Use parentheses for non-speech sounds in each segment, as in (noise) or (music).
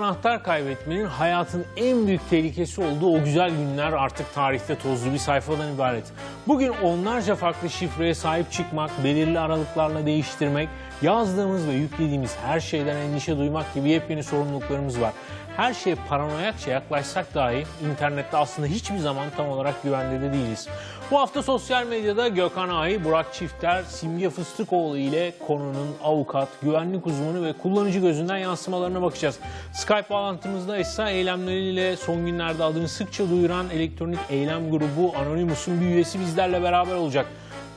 Anahtar kaybetmenin hayatın en büyük tehlikesi olduğu o güzel günler artık tarihte tozlu bir sayfadan ibaret. Bugün onlarca farklı şifreye sahip çıkmak, belirli aralıklarla değiştirmek, yazdığımız ve yüklediğimiz her şeyden endişe duymak gibi yepyeni sorumluluklarımız var. Her şeye paranoyakça yaklaşsak dahi internette aslında hiçbir zaman tam olarak güvende de değiliz. Bu hafta sosyal medyada Gökhan Ay, Burak Çifter, Simge Fıstıkoğlu ile konunun avukat, güvenlik uzmanı ve kullanıcı gözünden yansımalarına bakacağız. Skype bağlantımızda ise eylemleriyle son günlerde adını sıkça duyuran elektronik eylem grubu Anonymous'un bir üyesi bizlerle beraber olacak.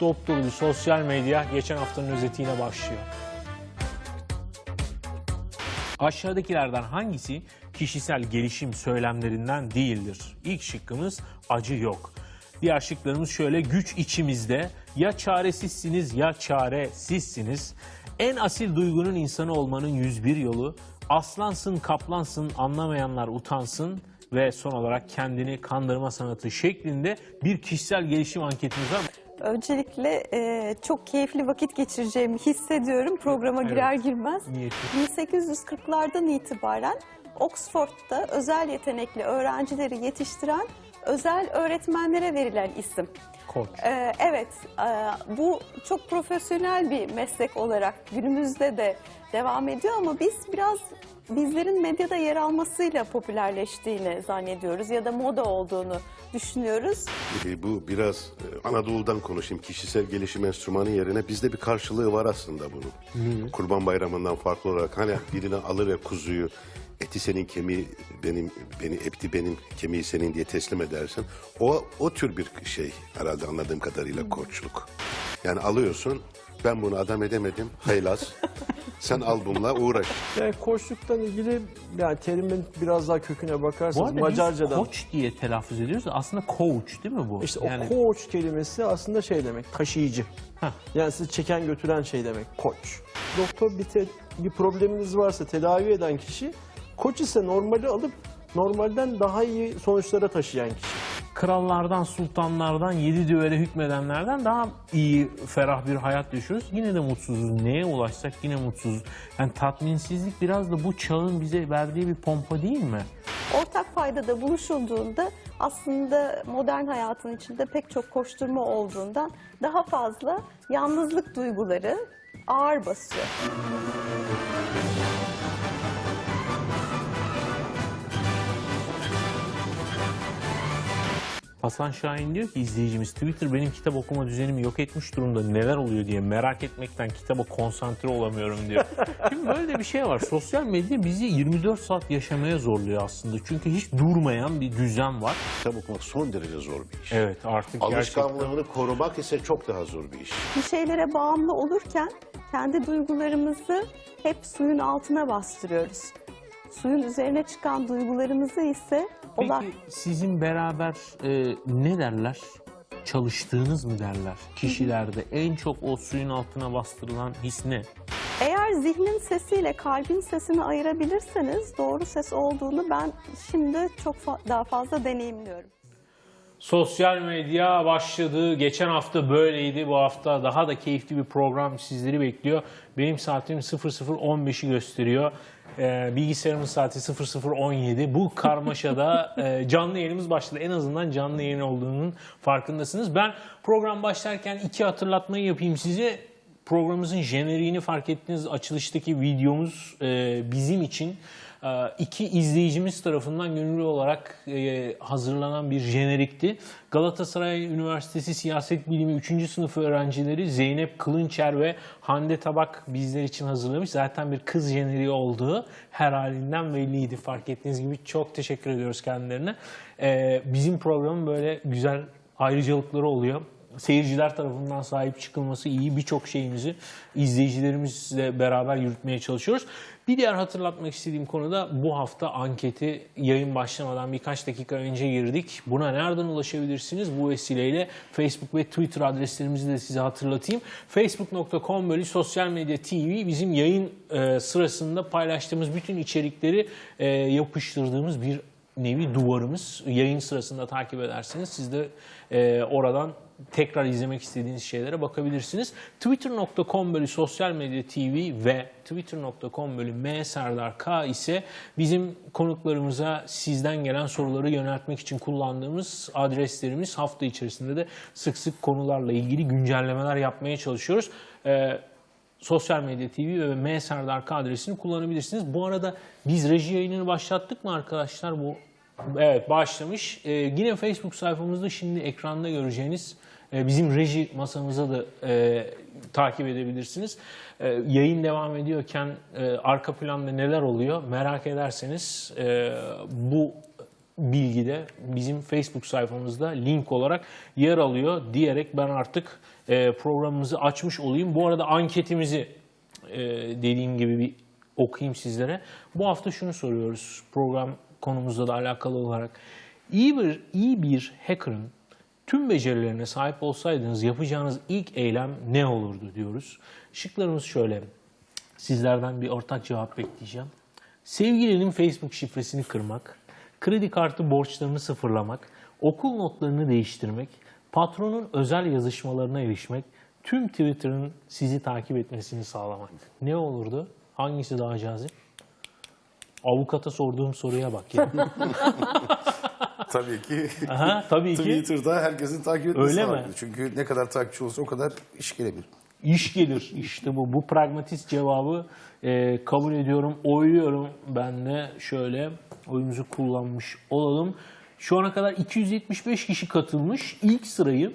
Dop dolu bir sosyal medya geçen haftanın özetiyle başlıyor. Aşağıdakilerden hangisi kişisel gelişim söylemlerinden değildir? İlk şıkkımız acı yok. Diğer şıklarımız şöyle güç içimizde ya çaresizsiniz ya çaresizsiniz. En asil duygunun insanı olmanın 101 yolu. Aslansın kaplansın anlamayanlar utansın ve son olarak kendini kandırma sanatı şeklinde bir kişisel gelişim anketimiz var. Öncelikle e, çok keyifli vakit geçireceğimi hissediyorum programa Evet. girer girmez. Niyeti. 1840'lardan itibaren Oxford'da özel yetenekli öğrencileri yetiştiren özel öğretmenlere verilen isim. Koç. Ee, evet, e, bu çok profesyonel bir meslek olarak günümüzde de devam ediyor ama biz biraz bizlerin medyada yer almasıyla popülerleştiğini zannediyoruz ya da moda olduğunu düşünüyoruz. E, Bu biraz e, Anadolu'dan konuşayım. Kişisel gelişim enstrümanı yerine bizde bir karşılığı var aslında bunun. Kurban Bayramı'ndan farklı olarak hani birini alır ya kuzuyu eti senin kemiği benim beni eti benim kemiği senin diye teslim edersin. O o tür bir şey herhalde anladığım kadarıyla koçluk. Yani alıyorsun ben bunu adam edemedim haylaz. (laughs) Sen al bununla uğraş. Yani koçluktan ilgili yani terimin biraz daha köküne Bu bakarsanız biz Macarcadan. koç diye telaffuz ediyoruz. Aslında coach değil mi bu? İşte yani, o koç kelimesi aslında şey demek, taşıyıcı. Heh. Yani sizi çeken götüren şey demek, koç. Doktor bir, te- bir probleminiz varsa tedavi eden kişi, koç ise normali alıp normalden daha iyi sonuçlara taşıyan kişi. Krallardan, sultanlardan, yedi düvele hükmedenlerden daha iyi, ferah bir hayat yaşıyoruz. Yine de mutsuzuz. Neye ulaşsak yine mutsuzuz. Yani tatminsizlik biraz da bu çağın bize verdiği bir pompa değil mi? Ortak paydada buluşulduğunda aslında modern hayatın içinde pek çok koşturma olduğundan daha fazla yalnızlık duyguları ağır basıyor. Hasan Şahin diyor ki izleyicimiz Twitter benim kitap okuma düzenimi yok etmiş durumda neler oluyor diye merak etmekten kitaba konsantre olamıyorum diyor. (laughs) Şimdi böyle de bir şey var. Sosyal medya bizi 24 saat yaşamaya zorluyor aslında. Çünkü hiç durmayan bir düzen var. Kitap okumak son derece zor bir iş. Evet artık gerçekten Alışkanlığını korumak ise çok daha zor bir iş. Bir şeylere bağımlı olurken kendi duygularımızı hep suyun altına bastırıyoruz. Suyun üzerine çıkan duygularımızı ise Peki sizin beraber e, ne derler? Çalıştığınız mı derler? Kişilerde en çok o suyun altına bastırılan his ne? eğer zihnin sesiyle kalbin sesini ayırabilirseniz doğru ses olduğunu ben şimdi çok fa- daha fazla deneyimliyorum. Sosyal medya başladı. Geçen hafta böyleydi. Bu hafta daha da keyifli bir program sizleri bekliyor. Benim saatim 00.15'i gösteriyor. Ee, bilgisayarımın saati 00.17. Bu karmaşada (laughs) e, canlı yayınımız başladı. En azından canlı yayın olduğunun farkındasınız. Ben program başlarken iki hatırlatmayı yapayım size. Programımızın jeneriğini fark ettiğiniz açılıştaki videomuz e, bizim için iki izleyicimiz tarafından gönüllü olarak e, hazırlanan bir jenerikti. Galatasaray Üniversitesi Siyaset Bilimi 3. sınıf öğrencileri Zeynep Kılınçer ve Hande Tabak bizler için hazırlamış. Zaten bir kız jeneriği olduğu her halinden belliydi fark ettiğiniz gibi. Çok teşekkür ediyoruz kendilerine. E, bizim programın böyle güzel ayrıcalıkları oluyor seyirciler tarafından sahip çıkılması iyi birçok şeyimizi izleyicilerimizle beraber yürütmeye çalışıyoruz. Bir diğer hatırlatmak istediğim konu da bu hafta anketi yayın başlamadan birkaç dakika önce girdik. Buna nereden ulaşabilirsiniz? Bu vesileyle Facebook ve Twitter adreslerimizi de size hatırlatayım. Facebook.com bölü sosyal medya TV bizim yayın e, sırasında paylaştığımız bütün içerikleri e, yapıştırdığımız bir nevi duvarımız. Yayın sırasında takip ederseniz siz de e, oradan tekrar izlemek istediğiniz şeylere bakabilirsiniz. Twitter.com bölü sosyal medya TV ve Twitter.com bölü M Serdar K ise bizim konuklarımıza sizden gelen soruları yöneltmek için kullandığımız adreslerimiz. Hafta içerisinde de sık sık konularla ilgili güncellemeler yapmaya çalışıyoruz. Ee, Sosyal Medya TV ve M Serdar K adresini kullanabilirsiniz. Bu arada biz reji yayınını başlattık mı arkadaşlar? Bu Evet başlamış. Ee, yine Facebook sayfamızda şimdi ekranda göreceğiniz bizim reji masamıza da e, takip edebilirsiniz. E, yayın devam ediyorken e, arka planda neler oluyor merak ederseniz e, bu bilgi de bizim Facebook sayfamızda link olarak yer alıyor diyerek ben artık e, programımızı açmış olayım. Bu arada anketimizi e, dediğim gibi bir okuyayım sizlere. Bu hafta şunu soruyoruz program konumuzla da alakalı olarak. İyi bir, iyi bir hacker'ın tüm becerilerine sahip olsaydınız yapacağınız ilk eylem ne olurdu diyoruz. Şıklarımız şöyle. Sizlerden bir ortak cevap bekleyeceğim. Sevgilinin Facebook şifresini kırmak, kredi kartı borçlarını sıfırlamak, okul notlarını değiştirmek, patronun özel yazışmalarına erişmek, tüm Twitter'ın sizi takip etmesini sağlamak. Ne olurdu? Hangisi daha cazip? Avukata sorduğum soruya bak ya. (laughs) Tabii ki Aha, tabii (laughs) ki Twitter'da herkesin takip etmesi Öyle mi? lazım. Çünkü ne kadar takipçi olsa o kadar iş gelebilir. iş gelir. İşte bu. Bu pragmatist cevabı e, kabul ediyorum. Oyluyorum ben de şöyle oyumuzu kullanmış olalım. Şu ana kadar 275 kişi katılmış. İlk sırayı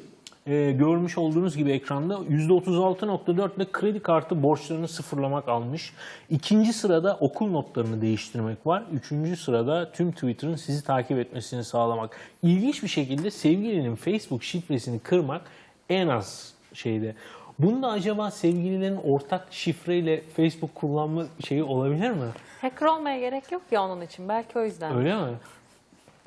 e, görmüş olduğunuz gibi ekranda %36.4 ile kredi kartı borçlarını sıfırlamak almış. İkinci sırada okul notlarını değiştirmek var. Üçüncü sırada tüm Twitter'ın sizi takip etmesini sağlamak. İlginç bir şekilde sevgilinin Facebook şifresini kırmak en az şeyde. Bunda acaba sevgililerin ortak şifreyle Facebook kullanma şeyi olabilir mi? Hacker olmaya gerek yok ya onun için. Belki o yüzden. Öyle mi?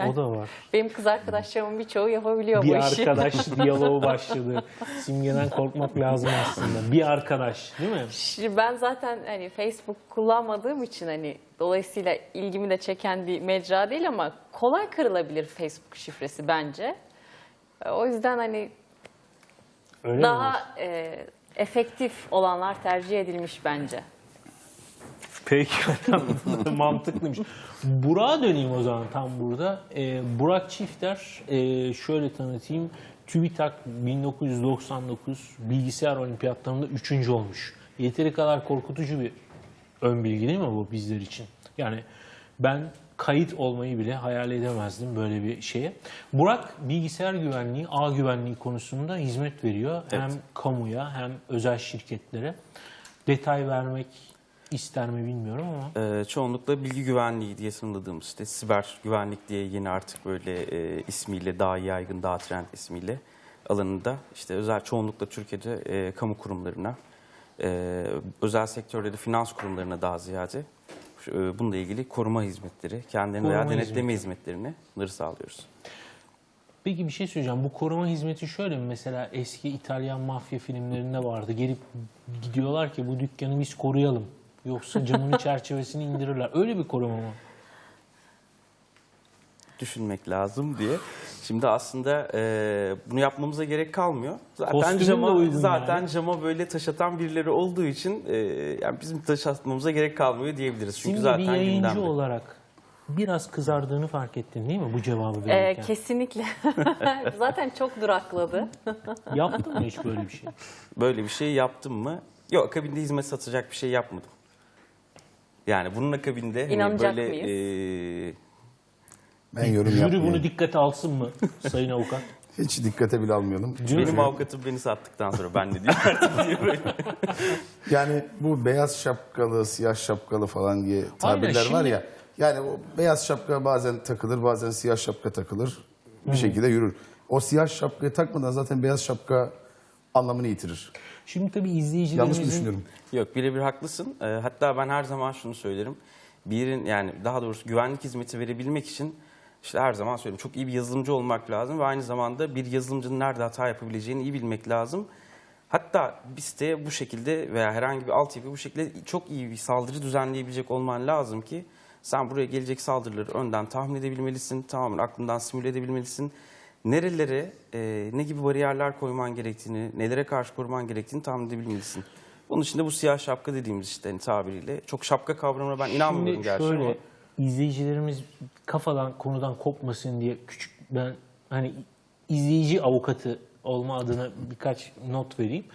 O Yani- da var. Benim kız arkadaşlarımın birçoğu yapabiliyor bu Bir işi. arkadaş (laughs) diyaloğu başladı. Simgeden korkmak lazım aslında. Bir arkadaş değil mi? Şimdi ben zaten hani Facebook kullanmadığım için hani dolayısıyla ilgimi de çeken bir mecra değil ama kolay kırılabilir Facebook şifresi bence. O yüzden hani Öyle daha e, efektif olanlar tercih edilmiş bence. Peki (laughs) mantıklıymış. Burak'a döneyim o zaman tam burada. Ee, Burak Çifter e, şöyle tanıtayım. TÜBİTAK 1999 bilgisayar olimpiyatlarında 3. olmuş. Yeteri kadar korkutucu bir ön bilgi değil mi bu bizler için? Yani ben kayıt olmayı bile hayal edemezdim böyle bir şeye. Burak bilgisayar güvenliği, ağ güvenliği konusunda hizmet veriyor. Hem kamuya hem özel şirketlere. Detay vermek ister mi bilmiyorum ama. Ee, çoğunlukla bilgi güvenliği diye sınırladığımız işte siber güvenlik diye yeni artık böyle e, ismiyle daha yaygın, daha trend ismiyle alanında işte özel çoğunlukla Türkiye'de e, kamu kurumlarına, e, özel sektörde de finans kurumlarına daha ziyade e, bununla ilgili koruma hizmetleri, kendilerini veya Koruma denetleme hizmetlerini bunları sağlıyoruz. Peki bir şey söyleyeceğim. Bu koruma hizmeti şöyle mi? Mesela eski İtalyan mafya filmlerinde vardı. Gelip gidiyorlar ki bu dükkanı biz koruyalım. Yoksa camının (laughs) çerçevesini indirirler. Öyle bir koruma mı? düşünmek lazım diye. Şimdi aslında e, bunu yapmamıza gerek kalmıyor. Zaten Kostümün cama, zaten yani. cama böyle taş atan birileri olduğu için e, yani bizim taş atmamıza gerek kalmıyor diyebiliriz. Çünkü Şimdi zaten bir yayıncı gündemde. olarak biraz kızardığını fark ettin değil mi bu cevabı E, verirken? kesinlikle. (laughs) zaten çok durakladı. Yaptın mı hiç böyle bir şey? Böyle bir şey yaptım mı? Yok akabinde hizmet satacak bir şey yapmadım. Yani bunun akabinde hani İnanacak böyle e, Ben yorum Jüri yapmıyorum. bunu dikkate alsın mı sayın avukat? (laughs) Hiç dikkate bile almıyorum. benim Çünkü avukatım beni sattıktan sonra ben ne diyeyim artık (laughs) diye böyle. Yani bu beyaz şapkalı, siyah şapkalı falan diye tabirler şimdi- var ya. Yani o beyaz şapka bazen takılır, bazen siyah şapka takılır. Bir şekilde yürür. O siyah şapkayı takmadan zaten beyaz şapka anlamını yitirir. Şimdi tabii Yanlış mı izleyicilerimizin... düşünüyorum? Yok birebir haklısın. Ee, hatta ben her zaman şunu söylerim. Birin yani daha doğrusu güvenlik hizmeti verebilmek için işte her zaman söylüyorum çok iyi bir yazılımcı olmak lazım ve aynı zamanda bir yazılımcının nerede hata yapabileceğini iyi bilmek lazım. Hatta bir siteye bu şekilde veya herhangi bir altyapı bu şekilde çok iyi bir saldırı düzenleyebilecek olman lazım ki sen buraya gelecek saldırıları önden tahmin edebilmelisin, tamamen aklından simüle edebilmelisin. Nerelere e, ne gibi bariyerler koyman gerektiğini, nelere karşı koruman gerektiğini tahmin edebilmelisin. Bunun için de bu siyah şapka dediğimiz işte hani tabiriyle. Çok şapka kavramına ben inanmıyorum Şimdi gerçi şöyle ama. izleyicilerimiz kafadan konudan kopmasın diye küçük ben hani izleyici avukatı olma adına birkaç not vereyim.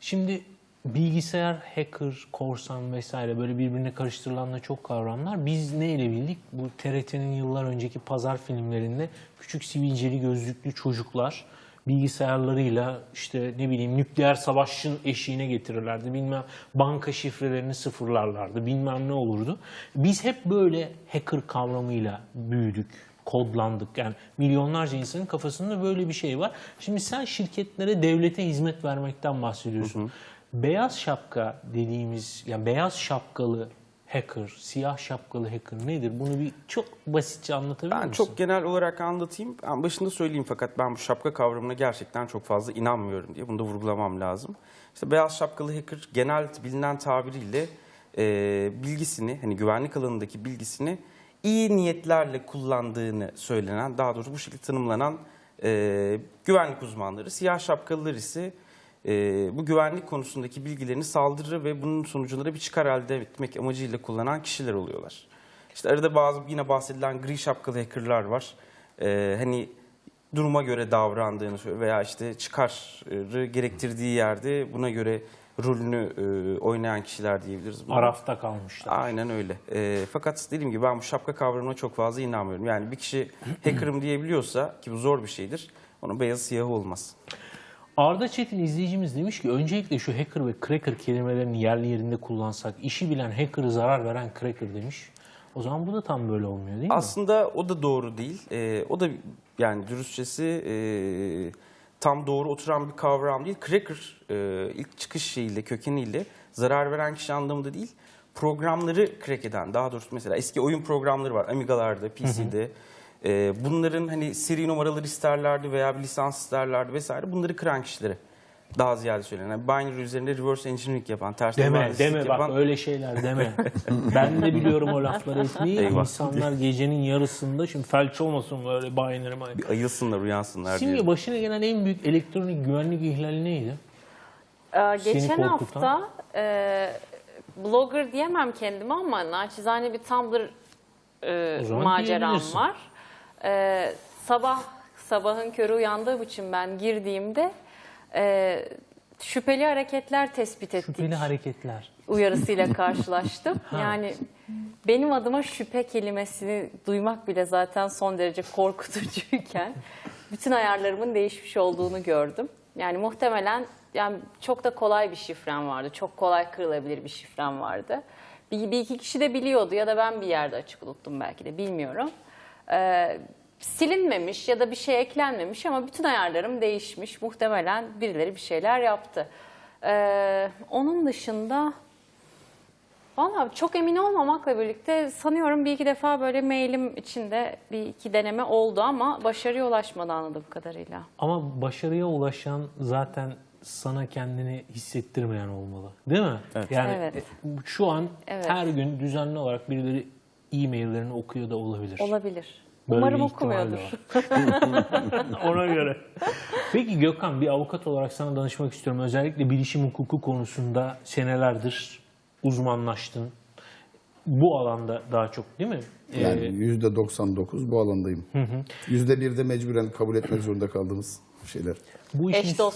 Şimdi bilgisayar, hacker, korsan vesaire böyle birbirine karıştırılan da çok kavramlar. Biz neyle bildik? Bu TRT'nin yıllar önceki pazar filmlerinde küçük sivilceli gözlüklü çocuklar bilgisayarlarıyla işte ne bileyim nükleer savaşın eşiğine getirirlerdi. Bilmem banka şifrelerini sıfırlarlardı. Bilmem ne olurdu. Biz hep böyle hacker kavramıyla büyüdük kodlandık. Yani milyonlarca insanın kafasında böyle bir şey var. Şimdi sen şirketlere, devlete hizmet vermekten bahsediyorsun. Beyaz şapka dediğimiz, yani beyaz şapkalı hacker, siyah şapkalı hacker nedir? Bunu bir çok basitçe anlatabilir Ben misin? çok genel olarak anlatayım. Ben başında söyleyeyim fakat ben bu şapka kavramına gerçekten çok fazla inanmıyorum diye bunu da vurgulamam lazım. İşte beyaz şapkalı hacker genel bilinen tabiriyle e, bilgisini hani güvenlik alanındaki bilgisini iyi niyetlerle kullandığını söylenen daha doğrusu bu şekilde tanımlanan e, güvenlik uzmanları. Siyah şapkalılar ise e, bu güvenlik konusundaki bilgilerini saldırı ve bunun sonucunda da bir çıkar elde etmek amacıyla kullanan kişiler oluyorlar. İşte arada bazı yine bahsedilen gri şapkalı hackerlar var. Ee, hani duruma göre davrandığını veya işte çıkarı gerektirdiği yerde buna göre rolünü e, oynayan kişiler diyebiliriz. buna. Arafta kalmışlar. Aynen öyle. Ee, fakat dediğim gibi ben bu şapka kavramına çok fazla inanmıyorum. Yani bir kişi (clears throat) hacker'ım diyebiliyorsa ki bu zor bir şeydir. Onun beyaz siyahı olmaz. Arda Çetin izleyicimiz demiş ki öncelikle şu hacker ve cracker kelimelerini yerli yerinde kullansak işi bilen hacker'ı zarar veren cracker demiş. O zaman bu da tam böyle olmuyor değil mi? Aslında o da doğru değil. Ee, o da yani dürüstçesi e, tam doğru oturan bir kavram değil. Cracker e, ilk çıkış şeyiyle, kökeniyle zarar veren kişi anlamında değil. Programları crack eden, daha doğrusu mesela eski oyun programları var Amiga'larda, PC'de. Ee, bunların hani seri numaraları isterlerdi veya bir lisans isterlerdi vesaire. Bunları kıran kişilere daha ziyade söylenen. Yani binary üzerinde reverse engineering yapan, ters Deme, deme yapan. bak öyle şeyler deme. (laughs) ben de biliyorum o lafları etmeyi. Eyvah. İnsanlar gecenin yarısında şimdi felç olmasın böyle binary binary. Bir ayılsınlar, uyansınlar Şimdi diye. başına gelen en büyük elektronik güvenlik ihlali neydi? Ee, geçen korkutan? hafta e, blogger diyemem kendime ama naçizane bir Tumblr e, maceram var. E, sabah sabahın körü uyandığım için ben girdiğimde e, şüpheli hareketler tespit ettik. Şüpheli hareketler. uyarısıyla (laughs) karşılaştım. yani benim adıma şüphe kelimesini duymak bile zaten son derece korkutucuyken (laughs) bütün ayarlarımın değişmiş olduğunu gördüm. Yani muhtemelen yani çok da kolay bir şifrem vardı. Çok kolay kırılabilir bir şifrem vardı. Bir, bir iki kişi de biliyordu ya da ben bir yerde açık unuttum belki de bilmiyorum. Ee, silinmemiş ya da bir şey eklenmemiş ama bütün ayarlarım değişmiş. Muhtemelen birileri bir şeyler yaptı. Ee, onun dışında Valla çok emin olmamakla birlikte sanıyorum bir iki defa böyle mailim içinde bir iki deneme oldu ama başarıya ulaşmadı anladığım kadarıyla. Ama başarıya ulaşan zaten sana kendini hissettirmeyen olmalı. Değil mi? Yani Evet. e, şu an Evet. her gün düzenli olarak birileri e-maillerini okuyor da olabilir. Olabilir. Böyle Umarım okumuyordur. (laughs) (laughs) Ona göre. Peki Gökhan bir avukat olarak sana danışmak istiyorum. Özellikle bilişim hukuku konusunda senelerdir uzmanlaştın. Bu alanda daha çok değil mi? Yani Ee, yüzde 99 bu alandayım. Yüzde bir de mecburen kabul etmek zorunda kaldığımız şeyler. bu işin Eş dost